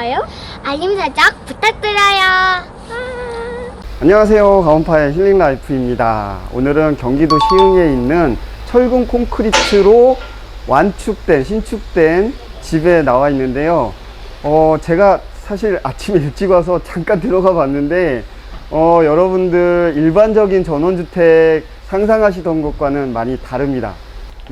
좋아요, 알림 설정 부탁드려요. 안녕하세요. 가온파의 힐링 라이프입니다. 오늘은 경기도 시흥에 있는 철근 콘크리트로 완축된, 신축된 집에 나와 있는데요. 어, 제가 사실 아침에 일찍 와서 잠깐 들어가 봤는데, 어, 여러분들 일반적인 전원주택 상상하시던 것과는 많이 다릅니다.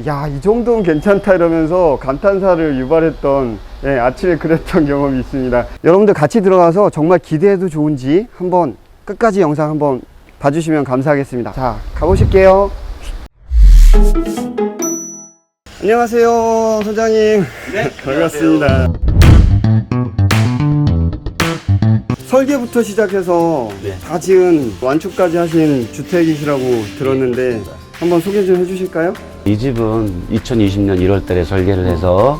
야, 이 정도는 괜찮다 이러면서 감탄사를 유발했던, 예, 아침에 그랬던 경험이 있습니다. 여러분들 같이 들어가서 정말 기대해도 좋은지 한번 끝까지 영상 한번 봐주시면 감사하겠습니다. 자, 가보실게요. 안녕하세요, 소장님. 네, 반갑습니다. 설계부터 시작해서 다 지은 완축까지 하신 주택이시라고 들었는데 한번 소개 좀 해주실까요? 이 집은 2020년 1월 달에 설계를 해서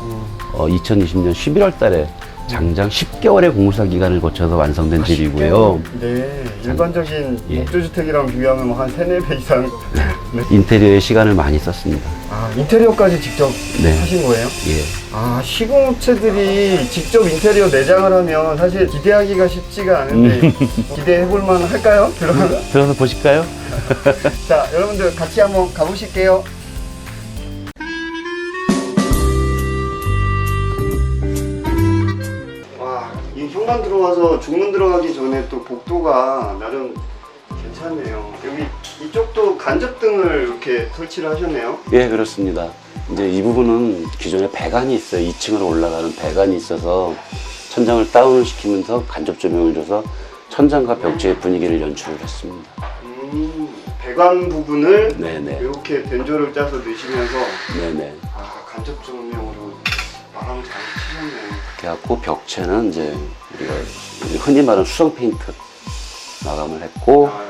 어, 2020년 11월 달에 장장 10개월의 공사 기간을 거쳐서 완성된 집이고요. 네, 일반적인 예. 목조주택이랑 비교하면 뭐한 3, 4배 이상. 네. 인테리어에 시간을 많이 썼습니다. 아, 인테리어까지 직접 네. 하신 거예요? 예. 아, 시공업체들이 직접 인테리어 내장을 하면 사실 기대하기가 쉽지가 않은데 기대해볼 만 할까요? 들어가. 들어서 보실까요? 자, 여러분들 같이 한번 가보실게요. 이 현관 들어와서 중문 들어가기 전에 또 복도가 나름 괜찮네요. 여기 이쪽도 간접등을 이렇게 설치를 하셨네요. 예, 그렇습니다. 이제 이 부분은 기존에 배관이 있어요. 2층으로 올라가는 배관이 있어서 천장을 다운을 시키면서 간접 조명을 줘서 천장과 벽체의 분위기를 연출을 했습니다. 음, 배관 부분을 네네. 이렇게 덴조를 짜서 넣으시면서 네네. 아, 간접 조명으로 마감 잘 치셨네요. 그래갖고 벽체는 이제 흔히 말하는 수성 페인트 마감을 했고 아,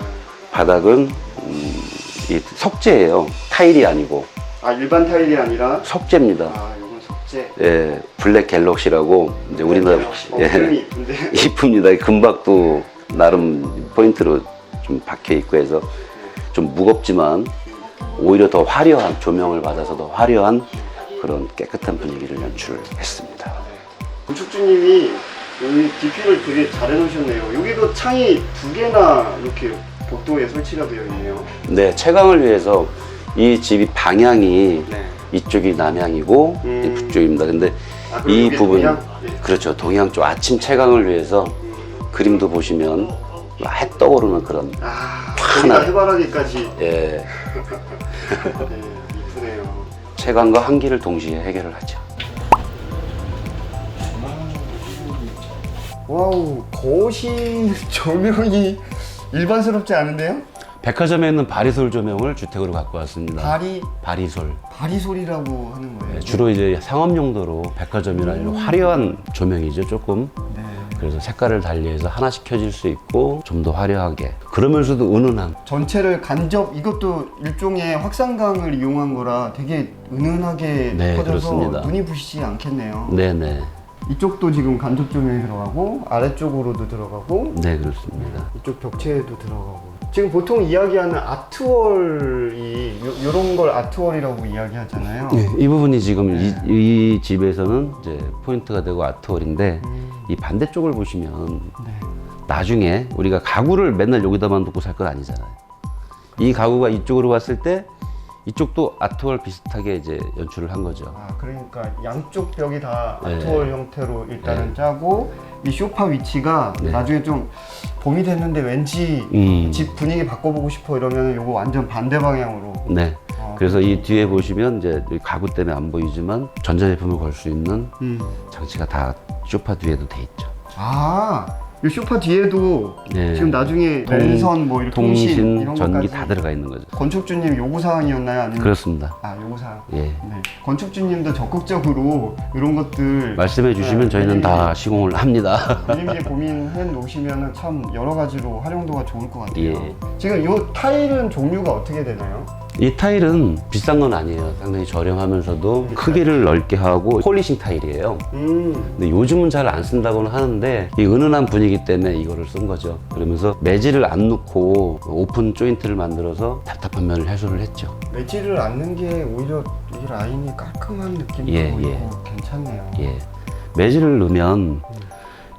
바닥은 음, 이 석재예요. 타일이 아니고 아, 일반 타일이 아니라 석재입니다. 아, 이건 석재. 예, 블랙 갤럭시라고 이제 우리나라 어, 예, 표현이 이쁜데. 이쁩니다. 금박도 나름 포인트로 좀 박혀 있고 해서 좀 무겁지만 오히려 더 화려한 조명을 받아서 더 화려한 그런 깨끗한 분위기를 연출했습니다. 건축주님이 여기 DP를 되게 잘 해놓으셨네요. 여기도 창이 두 개나 이렇게 복도에 설치가 되어 있네요. 네, 채광을 위해서 이 집이 방향이 네. 이쪽이 남향이고 음. 이 북쪽입니다. 근데 아, 이 여기 부분 동양? 네. 그렇죠 동양 쪽 아침 채광을 위해서 그림도 보시면 해 떠오르는 그런 아, 하나. 여기가 해바라기까지. 예, 네, 이쁘네요. 채광과 한기를 동시에 해결을 하죠. 와우, 거실 조명이 일반스럽지 않은데요? 백화점에 있는 바리솔 조명을 주택으로 갖고 왔습니다. 바리, 바리솔 바리솔이라고 하는 거예요. 예, 주로 이제 상업 용도로 백화점이나 이런 화려한 조명이죠 조금. 네. 그래서 색깔을 달리해서 하나씩 켜질 수 있고 좀 더 화려하게 그러면서도 은은한 전체를 간접 이것도 일종의 확산광을 이용한 거라 되게 은은하게 네, 퍼져서 그렇습니다. 눈이 부시지 않겠네요. 네네 이쪽도 지금 간접 조명이 들어가고 아래쪽으로도 들어가고 네 그렇습니다. 이쪽 벽체에도 들어가고 지금 보통 이야기하는 아트월이 요, 요런 걸 아트월이라고 이야기하잖아요. 예, 이 부분이 지금 이, 이 집에서는 이제 포인트가 되고 아트월인데 이 반대쪽을 보시면 네. 나중에 우리가 가구를 맨날 여기다만 놓고 살 건 아니잖아요. 이 가구가 이쪽으로 왔을 때 이쪽도 아트월 비슷하게 이제 연출을 한 거죠. 아 그러니까 양쪽 벽이 다 네. 아트월 형태로 일단은 짜고 이 소파 위치가 네. 나중에 좀 봄이 됐는데 왠지 음. 집 분위기 바꿔보고 싶어 이러면 요거 완전 반대 방향으로 네. 아, 그래서 이 뒤에 보시면 이제 이 가구 때문에 안 보이지만 전자제품을 걸 수 있는 음. 장치가 다 소파 뒤에도 돼 있죠. 아, 이 소파 뒤에도 네. 지금 나중에 통- 랜선 뭐 이렇게 통신, 통신, 이런 전기 것까지 다 들어가 있는 거죠. 건축주님 요구 사항이었나요? 아니면 그렇습니다. 아 요구 사항. 예. 네. 건축주님도 적극적으로 이런 것들 말씀해 주시면 네, 저희는 다 시공을 합니다. 미리미리 고민해 놓으시면 참 여러 가지로 활용도가 좋을 것 같아요. 예. 지금 요 타일은 종류가 어떻게 되나요? 이 타일은 비싼 건 아니에요. 상당히 저렴하면서도 크기를 넓게 하고 폴리싱 타일이에요. 음, 근데 요즘은 잘 안 쓴다고는 하는데 이 은은한 분위기 때문에 이거를 쓴 거죠. 그러면서 매질을 안 넣고 오픈 조인트를 만들어서 답답한 면을 해소를 했죠. 매질을 않는 게 오히려 이 라인이 깔끔한 느낌도 예, 예. 괜찮네요. 예. 매질을 넣으면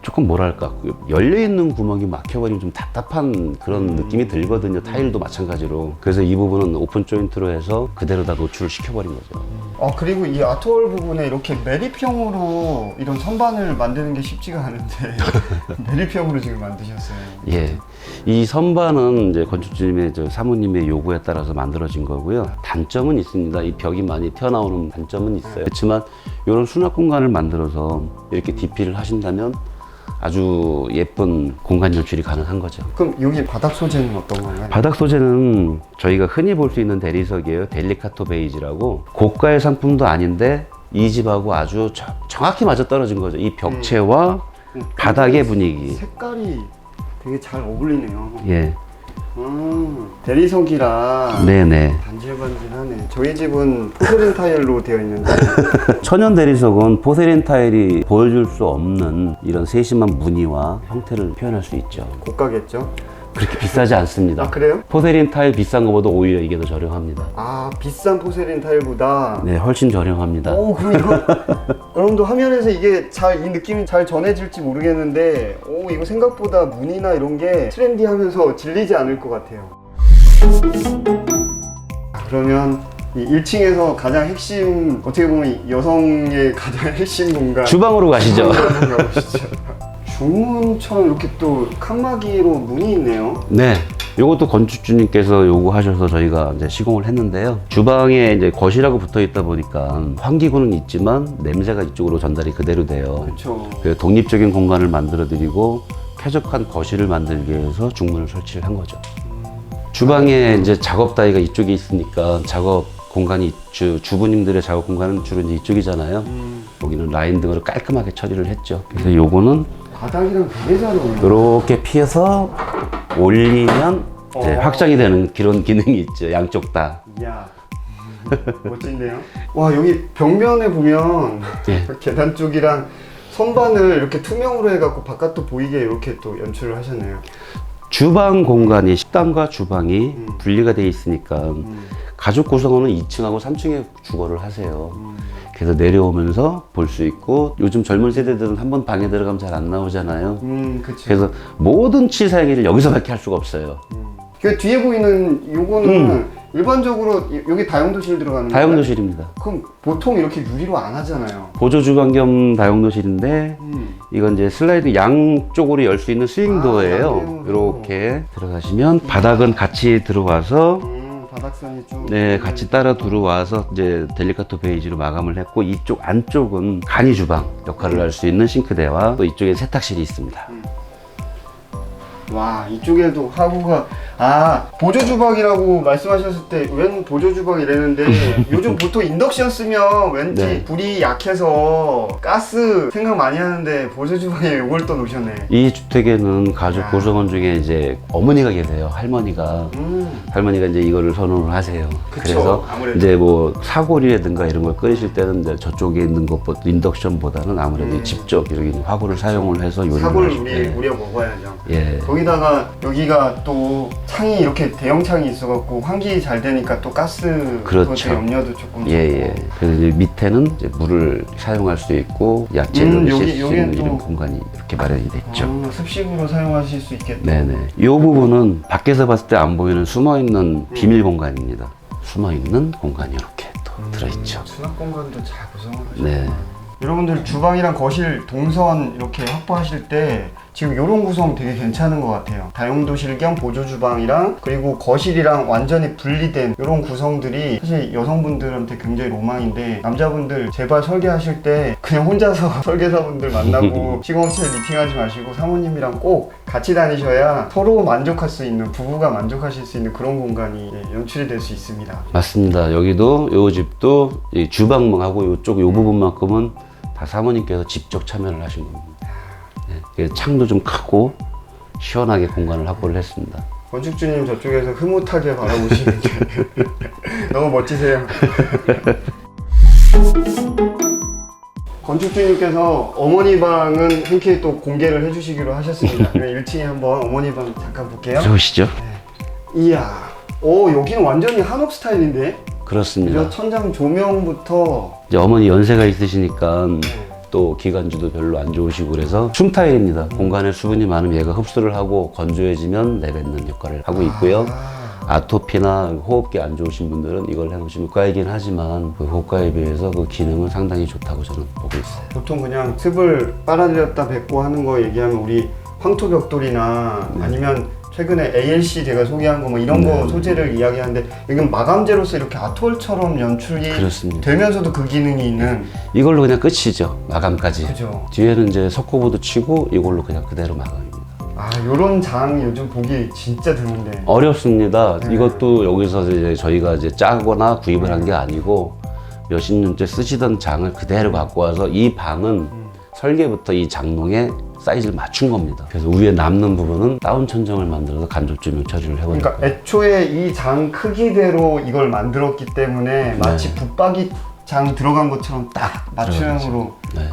조금 뭐랄까 열려 있는 구멍이 막혀버리면 좀 답답한 그런 느낌이 들거든요. 타일도 마찬가지로. 그래서 이 부분은 오픈 조인트로 해서 그대로 다 노출을 시켜버린 거죠. 아 그리고 이 아트월 부분에 이렇게 매립형으로 이런 선반을 만드는 게 쉽지가 않은데 매립형으로 지금 만드셨어요. 예. 이 선반은 이제 건축주님의 저 사모님의 요구에 따라서 만들어진 거고요. 단점은 있습니다. 이 벽이 많이 튀어나오는 단점은 있어요. 그렇지만 이런 수납 공간을 만들어서 이렇게 DP를 하신다면 아주 예쁜 공간 연출이 가능한 거죠. 그럼 여기 바닥 소재는 어떤 건가요? 바닥 소재는 저희가 흔히 볼 수 있는 대리석이에요. 델리카토 베이지라고 고가의 상품도 아닌데 이 집하고 아주 저- 정확히 맞아 떨어진 거죠. 이 벽체와 음, 바닥의 분위기. 색깔이 되게 잘 어울리네요. 예. 음, 대리석이라 네네. 반질반질하네. 저희 집은 포르린 타일로 되어 있는데 천연 대리석은 포세린 타일이 보여줄 수 없는 이런 세심한 무늬와 형태를 표현할 수 있죠. 고가겠죠? 그렇게 비싸지 않습니다. 아 그래요? 포세린 타일 비싼 것보다 오히려 이게 더 저렴합니다. 아 비싼 포세린 타일보다 네, 훨씬 저렴합니다. 오 그럼 이거 여러분도 화면에서 이게 잘 이 느낌이 잘 전해질지 모르겠는데 오 이거 생각보다 무늬나 이런 게 트렌디하면서 질리지 않을 것 같아요. 아, 그러면 이 1층에서 가장 핵심 어떻게 보면 이 여성의 가장 핵심 공간 주방으로 가시죠. 한번 가보시죠. 중문처럼 이렇게 또 칸막이로 문이 있네요. 네. 요것도 건축주님께서 요구하셔서 저희가 이제 시공을 했는데요. 주방에 이제 거실하고 붙어 있다 보니까 환기구는 있지만 냄새가 이쪽으로 전달이 그대로 돼요. 그렇죠. 그 독립적인 공간을 만들어 드리고 쾌적한 거실을 만들기 위해서 중문을 설치를 한 거죠. 주방에 이제 작업 다이가 이쪽에 있으니까 작업 공간이 주, 주부님들의 작업 공간은 주로 이제 이쪽이잖아요. 여기는 라인 등으로 깔끔하게 처리를 했죠. 그래서 요거는 바닥이랑 어울려요. 이렇게 피해서 올리면 이제 어. 확장이 되는 그런 기능이 있죠. 양쪽 다. 이야 멋진데요? 와 여기 벽면에 보면 예. 계단 쪽이랑 선반을 이렇게 투명으로 해갖고 바깥도 보이게 이렇게 또 연출을 하셨네요. 주방 공간이 식당과 주방이 음. 분리가 돼 있으니까 가족 구성원은 2층하고 3층에 주거를 하세요. 그래서 내려오면서 볼 수 있고 요즘 젊은 세대들은 한 번 방에 들어가면 잘 안 나오잖아요. 음 그치. 그래서 모든 치사 행위를 여기서밖에 할 수가 없어요. 그 뒤에 보이는 요거는 일반적으로 이- 여기 다용도실 들어가는? 다용도실입니다. 그럼 보통 이렇게 유리로 안 하잖아요. 보조 주방 겸 다용도실인데 음. 이건 이제 슬라이드 양쪽으로 열 수 있는 아, 스윙도어예요. 양쪽으로. 이렇게 들어가시면 바닥은 같이 들어와서 음, 바닥선이 좀. 네, 같이 따라 들어와서 이제 델리카토 베이지로 마감을 했고 이쪽 안쪽은 간이 주방 역할을 할 수 있는 싱크대와 또 이쪽에 세탁실이 있습니다. 와 이쪽에도 하구가 아 보조 주방이라고 말씀하셨을 때 웬 보조 주방 이랬는데 요즘 보통 인덕션 쓰면 왠지 네. 불이 약해서 가스 생각 많이 하는데 보조 주방에 이걸 또 놓으셨네. 이 주택에는 가족 아. 구성원 중에 이제 어머니가 계세요. 할머니가 음. 할머니가 이제 이거를 선호를 하세요. 그쵸, 그래서 아무래도. 이제 뭐 사골이라든가 이런 걸 끓이실 때는 이제 저쪽에 있는 것보다 인덕션보다는 아무래도 음. 직접 이렇게 화구를 사용을 해서 요리를 사골 하시- 우리 예. 우려 먹어야죠. 예. 거기 다가 여기가 또 창이 이렇게 대형 창이 있어갖고 환기 잘 되니까 또 가스 그렇죠. 그것도 염려도 조금 예, 예. 그래서 이제 밑에는 이제 물을 사용할 수 있고 야채를 음, 씻을 여기- 수 여기는 있는 또- 이런 공간이 이렇게 마련이 됐죠. 아, 습식으로 사용하실 수 있겠다. 네네. 이 부분은 밖에서 봤을 때 안 보이는 숨어 있는 비밀 공간입니다. 숨어 있는 공간이 이렇게 또 들어있죠. 수납 공간도 잘 구성을 하셨 네. 여러분들 주방이랑 거실 동선 이렇게 확보하실 때 지금 이런 구성 되게 괜찮은 것 같아요. 다용도실 겸 보조 주방이랑 그리고 거실이랑 완전히 분리된 이런 구성들이 사실 여성분들한테 굉장히 로망인데 남자분들 제발 설계하실 때 그냥 혼자서 설계사분들 만나고 시공업체 미팅하지 마시고 사모님이랑 꼭 같이 다니셔야 서로 만족할 수 있는 부부가 만족하실 수 있는 그런 공간이 예, 연출이 될 수 있습니다. 맞습니다. 여기도 요 집도 이 주방하고 요쪽 요 부분만큼은 다 사모님께서 직접 참여를 하신 겁니다. 네. 그래서 창도 좀 크고 시원하게 공간을 확보를 했습니다. 건축주님 저쪽에서 흐뭇하게 바라보시는 게 너무 멋지세요. 건축주님께서 어머니 방은 흔쾌히 또 공개를 해주시기로 하셨습니다. 그럼 1층에 한번 어머니 방 잠깐 볼게요. 들어오시죠. 이야, 오 여기는 완전히 한옥 스타일인데? 그렇습니다. 천장 조명부터 이제 어머니 연세가 있으시니까 또 기관지도 별로 안 좋으시고 그래서 숨 타일입니다. 공간에 수분이 많으면 얘가 흡수를 하고 건조해지면 내뱉는 역할을 하고 있고요. 아토피나 호흡기 안 좋으신 분들은 이걸 해놓으시면 고가이긴 하지만 그 호가에 비해서 그 기능은 상당히 좋다고 저는 보고 있어요. 보통 그냥 습을 빨아들였다 뱉고 하는 거 얘기하면 우리 황토 벽돌이나 아니면 최근에 ALC 제가 소개한 거 뭐 이런 거 네. 소재를 이야기하는데 여기는 마감재로서 이렇게 아톨처럼 연출이 그렇습니다. 되면서도 그 기능이 있는 이걸로 그냥 끝이죠. 마감까지. 그죠. 뒤에는 이제 석고보드 치고 이걸로 그냥 그대로 마감입니다. 아 요런 장 요즘 보기 진짜 드문데 어렵습니다. 네. 이것도 여기서 이제 저희가 이제 짜거나 구입을 한 게 아니고 몇십 년째 쓰시던 장을 그대로 갖고 와서 이 방은 설계부터 이 장롱에 사이즈를 맞춘 겁니다. 그래서 위에 남는 부분은 다운 천정을 만들어서 간접 조명 처리를 해버렸고 그러니까 애초에 이 장 크기대로 이걸 만들었기 때문에 마치 붙박이 장 들어간 것처럼 딱 맞춤형으로 네.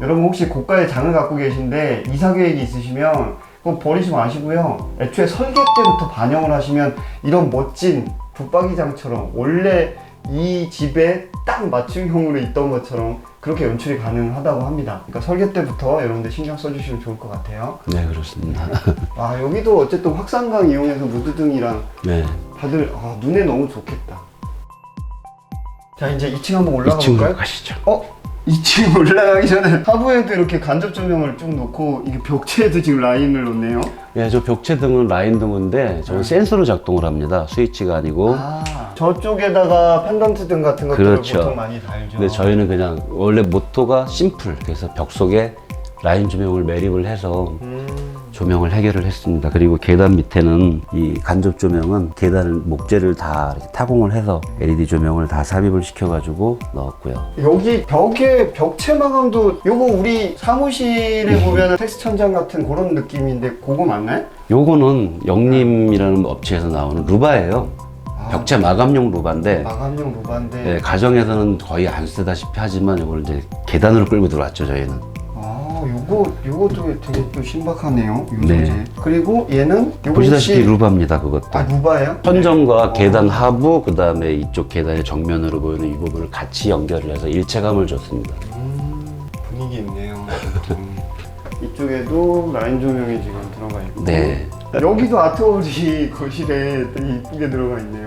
여러분 혹시 고가의 장을 갖고 계신데 이사 계획이 있으시면 그거 버리지 마시고요. 애초에 설계 때부터 반영을 하시면 이런 멋진 붙박이장처럼 원래 이 집에 딱 맞춤형으로 있던 것처럼 그렇게 연출이 가능하다고 합니다. 그러니까 설계 때부터 여러분들 신경 써주시면 좋을 것 같아요. 네 그렇습니다. 아 여기도 어쨌든 확산광 이용해서 무드등이랑 네. 다들 아, 눈에 너무 좋겠다. 자 이제 2층 한번 올라가 2층으로 볼까요? 가시죠. 어? 2층 올라가기 전에 하부에도 이렇게 간접 조명을 쭉 놓고 이게 벽체에도 지금 라인을 놓네요. 네, 저 벽체 등은 라인 등인데 저는 센서로 작동을 합니다. 스위치가 아니고. 아 저쪽에다가 펜던트 등 같은 것들을 그렇죠. 보통 많이 달죠. 근데 저희는 그냥 원래 모토가 심플. 그래서 벽 속에 라인 조명을 매립을 해서 음, 조명을 해결을 했습니다. 그리고 계단 밑에는 이 간접 조명은 계단 목재를 다 타공을 해서 LED 조명을 다 삽입을 시켜가지고 넣었고요. 여기 벽에 벽체 마감도 요거 우리 사무실에 보면 텍스 천장 같은 그런 느낌인데 그거 맞나요? 요거는 영림이라는 업체에서 나오는 루바예요. 아, 벽체 마감용 루바인데 마감용 로바인데 네, 가정에서는 거의 안 쓰다시피 하지만 이걸 이제 계단으로 끌고 들어왔죠 저희는. 아 요거 요것도 되게 또 신박하네요. 요 네. 소재. 그리고 얘는 요거 보시다시피 혹시- 루바입니다 그것도. 아 루바예요? 천정과 계단 하부 그 다음에 이쪽 계단의 정면으로 보이는 이 부분을 같이 연결을 해서 일체감을 줬습니다. 음, 분위기 있네요. 음. 이쪽에도 라인 조명이 지금 들어가 있고 네. 여기도 아트워리 거실에 되게 이쁘게 들어가 있네요.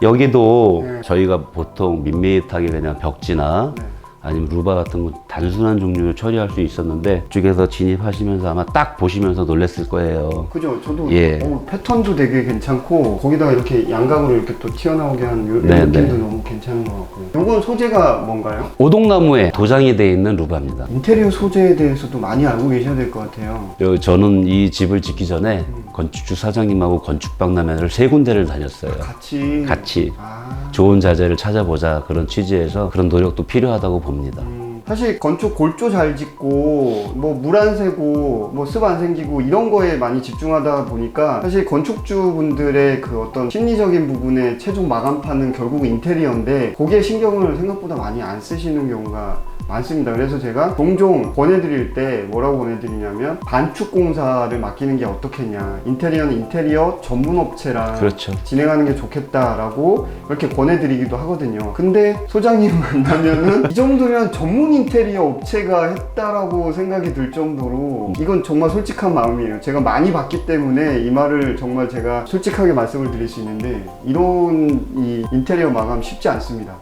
여기도 네. 저희가 보통 밋밋하게 그냥 벽지나 네. 아니면 루바 같은 거 단순한 종류로 처리할 수 있었는데 이쪽에서 진입하시면서 아마 딱 보시면서 놀랐을 거예요. 그죠? 저도 예. 어, 패턴도 되게 괜찮고 거기다가 이렇게 양각으로 이렇게 또 튀어나오게 하는 요, 요 네, 느낌도 네. 너무 괜찮은 것 같고요. 이건 소재가 뭔가요? 오동나무에 도장이 되어 있는 루바입니다. 인테리어 소재에 대해서도 많이 알고 계셔야 될 것 같아요. 요- 저는 이 집을 짓기 전에 건축주 사장님하고 건축박람회를 세 군데를 다녔어요. 같이 같이 아, 좋은 자재를 찾아보자 그런 취지에서 그런 노력도 필요하다고 봅니다. 음, 사실 건축 골조 잘 짓고 뭐 물 안 새고 뭐 습 안 생기고 이런 거에 많이 집중하다 보니까 사실 건축주분들의 그 어떤 심리적인 부분에 최종 마감판은 결국 인테리어인데 거기에 신경을 생각보다 많이 안 쓰시는 경우가 많습니다. 그래서 제가 종종 권해드릴 때 뭐라고 권해드리냐면 반축 공사를 맡기는 게 어떻겠냐. 인테리어는 인테리어 전문 업체랑 그렇죠. 진행하는 게 좋겠다라고 그렇게 권해드리기도 하거든요. 근데 소장님 만나면은 이 정도면 전문 인테리어 업체가 했다라고 생각이 들 정도로 이건 정말 솔직한 마음이에요. 제가 많이 봤기 때문에 이 말을 정말 제가 솔직하게 말씀을 드릴 수 있는데 이런 이 인테리어 마감 쉽지 않습니다.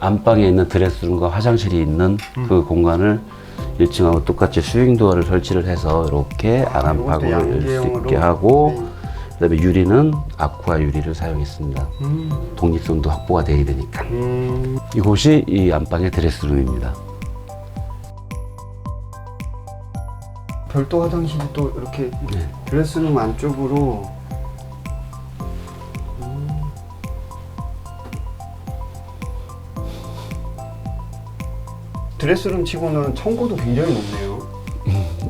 안방에 있는 드레스룸과 화장실이 있는 그 공간을 1층하고 똑같이 스윙도어를 설치를 해서 이렇게 안안방으로 이것도 열수 양계형으로. 있게 하고 네. 그다음에 유리는 아쿠아 유리를 사용했습니다. 음, 독립성도 확보가 돼야 되니까. 음. 이곳이 이 안방의 드레스룸입니다. 별도 화장실이 또 이렇게 네. 드레스룸 안쪽으로 드레스룸 치고는 청고도 굉장히 높네요.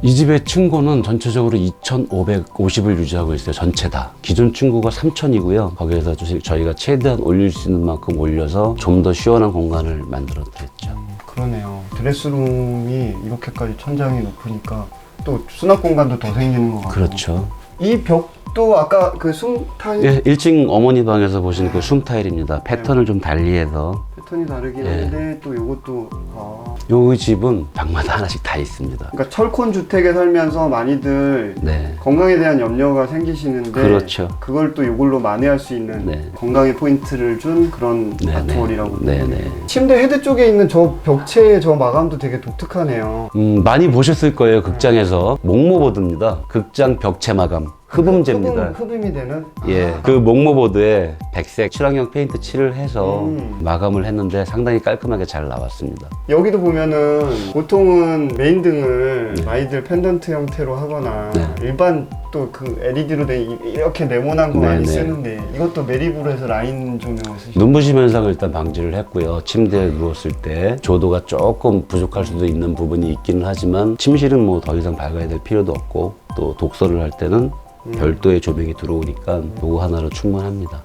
이 집의 층고는 전체적으로 2,550을 유지하고 있어요. 전체 다. 기존 층고가 3,000이고요. 거기에서 저- 저희가 최대한 올릴 수 있는 만큼 올려서 좀 더 시원한 공간을 만들어 드렸죠. 그러네요. 드레스룸이 이렇게까지 천장이 높으니까 또 수납 공간도 더 생기는 것 같고. 그렇죠. 이 벽도 아까 그숨 타일 예, 1층 어머니 방에서 보시는 그숨 타일입니다. 패턴을 좀 달리해서 패턴이 다르긴 예. 한데 또 이것도 아. 요 집은 방마다 하나씩 다 있습니다. 그러니까 철콘 주택에 살면서 많이들 네. 건강에 대한 염려가 생기시는데 그렇죠. 그걸 또 이걸로 만회할 수 있는 네. 건강의 포인트를 준 그런 네, 아트월이라고 네, 보거든요. 네. 침대 헤드 쪽에 있는 저 벽체의 저 마감도 되게 독특하네요. 음, 많이 보셨을 거예요. 극장에서 목모보드입니다. 극장 벽체 마감 흡음제입니다. 흡음, 흡음이 되는? 예, 그 목모보드에 백색 출항형 페인트 칠을 해서 음. 마감을 했는데 상당히 깔끔하게 잘 나왔습니다. 여기도 보면은 보통은 메인 등을 네. 많이들 펜던트 형태로 하거나 네. 일반 또 그 LED로 된 이- 이렇게 네모난 거 네, 많이 네. 쓰는데 이것도 메리브로 해서 라인 조명을 쓰시죠. 눈부심 현상을 일단 방지를 했고요. 침대에 누웠을 때 조도가 조금 부족할 수도 있는 부분이 있기는 하지만 침실은 뭐 더 이상 밝아야 될 필요도 없고 또 독서를 할 때는 음. 별도의 조명이 들어오니까 그거 하나로 충분합니다.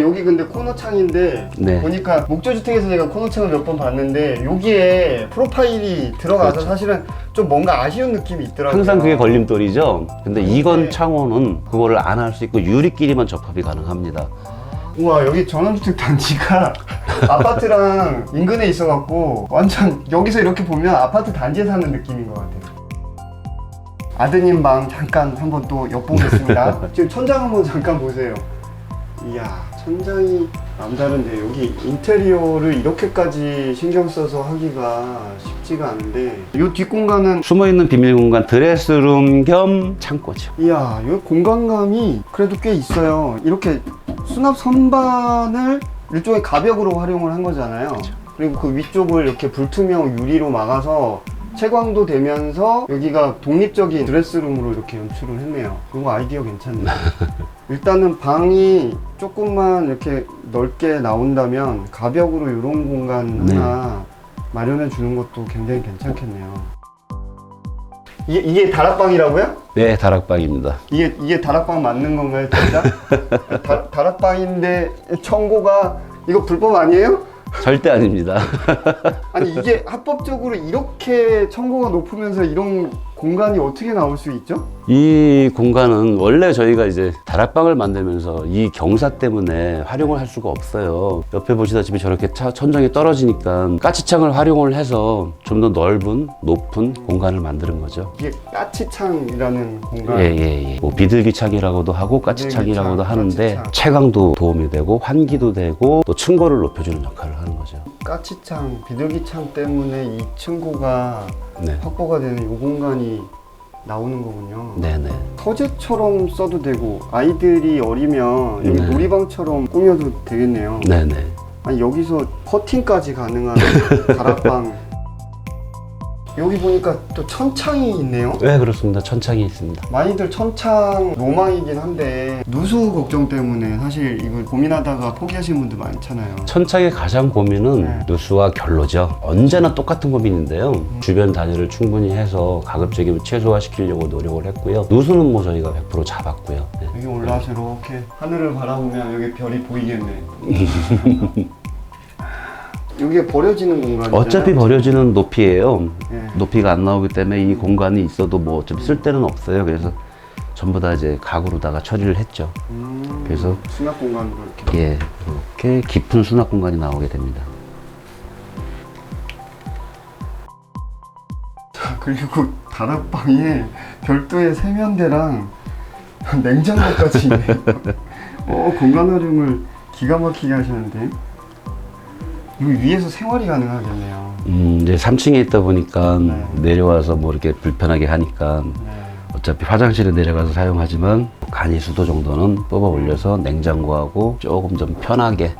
여기 근데 코너 창인데 네. 보니까 목조주택에서 제가 코너 창을 몇 번 봤는데 여기에 프로파일이 들어가서 그렇죠. 사실은 좀 뭔가 아쉬운 느낌이 있더라고요. 항상 그게 걸림돌이죠. 근데 이건 네. 창호는 그거를 안 할 수 있고 유리끼리만 접합이 가능합니다. 우와 여기 전원주택 단지가 아파트랑 인근에 있어갖고 완전 여기서 이렇게 보면 아파트 단지에 사는 느낌인 것 같아요. 아드님 방 잠깐 한번 또 엿보겠습니다. 지금 천장 한번 잠깐 보세요. 이야 천장이 남다른데 여기 인테리어를 이렇게까지 신경 써서 하기가 쉽지가 않은데 이 뒷공간은 숨어있는 비밀 공간 드레스룸 겸 창고죠. 이야, 이 공간감이 그래도 꽤 있어요. 이렇게 수납 선반을 일종의 가벽으로 활용을 한 거잖아요. 그리고 그 위쪽을 이렇게 불투명 유리로 막아서 채광도 되면서 여기가 독립적인 드레스룸으로 이렇게 연출을 했네요. 이거 아이디어 괜찮네요. 일단은 방이 조금만 이렇게 넓게 나온다면 가벽으로 이런 공간 네. 하나 마련해 주는 것도 굉장히 괜찮겠네요. 이게, 이게 다락방이라고요? 네, 다락방입니다. 이게 이게 다락방 맞는 건가요, 진짜? 다, 다락방인데 청고가 이거 불법 아니에요? 절대 아닙니다. 아니 이게 합법적으로 이렇게 청고가 높으면서 이런 공간이 어떻게 나올 수 있죠? 이 공간은 원래 저희가 이제 다락방을 만들면서 이 경사 때문에 활용을 할 수가 없어요. 옆에 보시다시피 저렇게 차- 천정이 떨어지니까 까치창을 활용을 해서 좀 더 넓은 높은 공간을 만드는 거죠. 이게 까치창이라는 공간. 예, 예, 예. 뭐 비둘기창이라고도 하고 까치창이라고도 비둘기창, 하는데 까치창. 채광도 도움이 되고 환기도 되고 또 층고를 높여주는 역할을 하는 거죠. 까치창, 비둘기창 때문에 이 층고가 네. 확보가 되는 이 공간이 나오는 거군요. 네네. 서재처럼 써도 되고 아이들이 어리면 여기 네. 놀이방처럼 꾸며도 되겠네요. 네네. 아니 여기서 퍼팅까지 가능한 다락방 여기 보니까 또 천창이 있네요 네, 그렇습니다. 천창이 있습니다. 많이들 천창 로망이긴 한데 누수 걱정 때문에 사실 이걸 고민하다가 포기하시는 분들 많잖아요 천창의 가장 고민은 네. 누수와 결로죠. 언제나 똑같은 고민인데요. 주변 단위를 충분히 해서 가급적이면 최소화시키려고 노력을 했고요. 누수는 뭐 저희가 100% 잡았고요. 네. 여기 올라와서 이렇게 하늘을 바라보면 여기 별이 보이겠네 여기에 버려지는 공간이잖아요 어차피 버려지는 높이예요. 예. 높이가 안 나오기 때문에 이 공간이 있어도 뭐 어차피 쓸 데는 없어요. 그래서 전부 다 이제 가구로다가 처리를 했죠. 음, 그래서 수납 공간으로 이렇게 예, 이렇게 깊은 수납 공간이 나오게 됩니다. 그리고 다락방에 별도의 세면대랑 냉장고까지 있네요. 어, 공간 활용을 기가 막히게 하시는데 여기 위에서 생활이 가능하겠네요. 음, 이제 3층에 있다 보니까 네. 내려와서 뭐 이렇게 불편하게 하니까 네. 어차피 화장실에 내려가서 사용하지만 간이 수도 정도는 뽑아 올려서 냉장고하고 조금 좀 편하게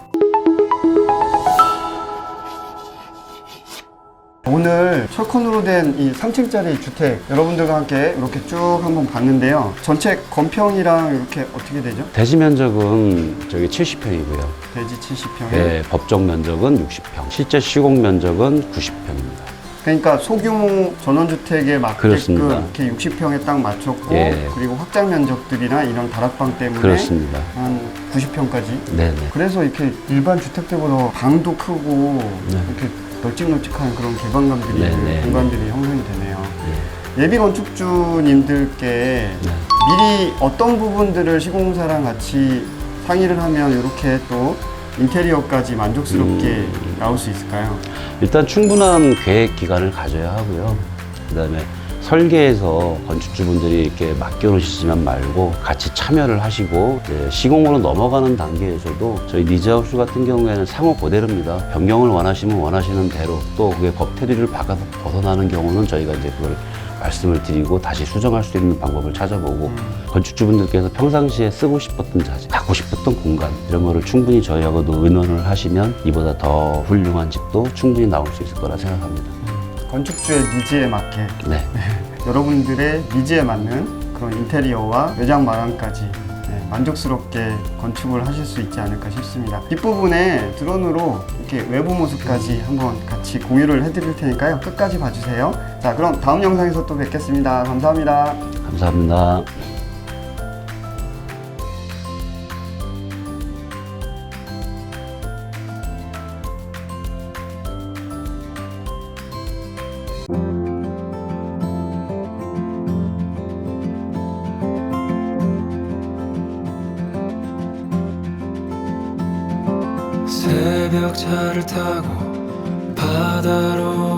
오늘 철콘으로 된 이 3층짜리 주택 여러분들과 함께 이렇게 쭉 한번 봤는데요. 전체 건평이랑 이렇게 어떻게 되죠? 대지 면적은 저기 70평이고요. 대지 70평에. 예, 법정 면적은 60평, 실제 시공 면적은 90평입니다. 그러니까 소규모 전원주택에 맞게끔 그렇습니다. 이렇게 60평에 딱 맞췄고 예. 그리고 확장 면적들이나 이런 다락방 때문에 그렇습니다. 한 90평까지 네네. 그래서 이렇게 일반 주택들보다 방도 크고 네. 이렇게 널찍널찍한 그런 개방감들이 네, 네. 공간들이 형성이 되네요. 예비 건축주님들께 네. 미리 어떤 부분들을 시공사랑 같이 상의를 하면 이렇게 또 인테리어까지 만족스럽게 음. 나올 수 있을까요? 일단 충분한 계획 기간을 가져야 하고요. 그다음에 설계에서 건축주분들이 이렇게 맡겨놓으시지만 말고 같이 참여를 하시고 시공으로 넘어가는 단계에서도 저희 니즈하우스 같은 경우에는 상호 그대로입니다. 변경을 원하시면 원하시는 대로 또 그게 법 테두리를 박아서 벗어나는 경우는 저희가 이제 그걸 말씀을 드리고 다시 수정할 수 있는 방법을 찾아보고 건축주분들께서 평상시에 쓰고 싶었던 자재, 갖고 싶었던 공간 이런 거를 충분히 저희하고도 의논을 하시면 이보다 더 훌륭한 집도 충분히 나올 수 있을 거라 생각합니다. 건축주의 니즈에 맞게 네. 여러분들의 니즈에 맞는 그런 인테리어와 외장 마감까지 네, 만족스럽게 건축을 하실 수 있지 않을까 싶습니다. 뒷부분에 드론으로 이렇게 외부 모습까지 한번 같이 공유를 해드릴 테니까요. 끝까지 봐주세요. 자, 그럼 다음 영상에서 또 뵙겠습니다. 감사합니다. 감사합니다. 새벽 차를 타고 바다로 가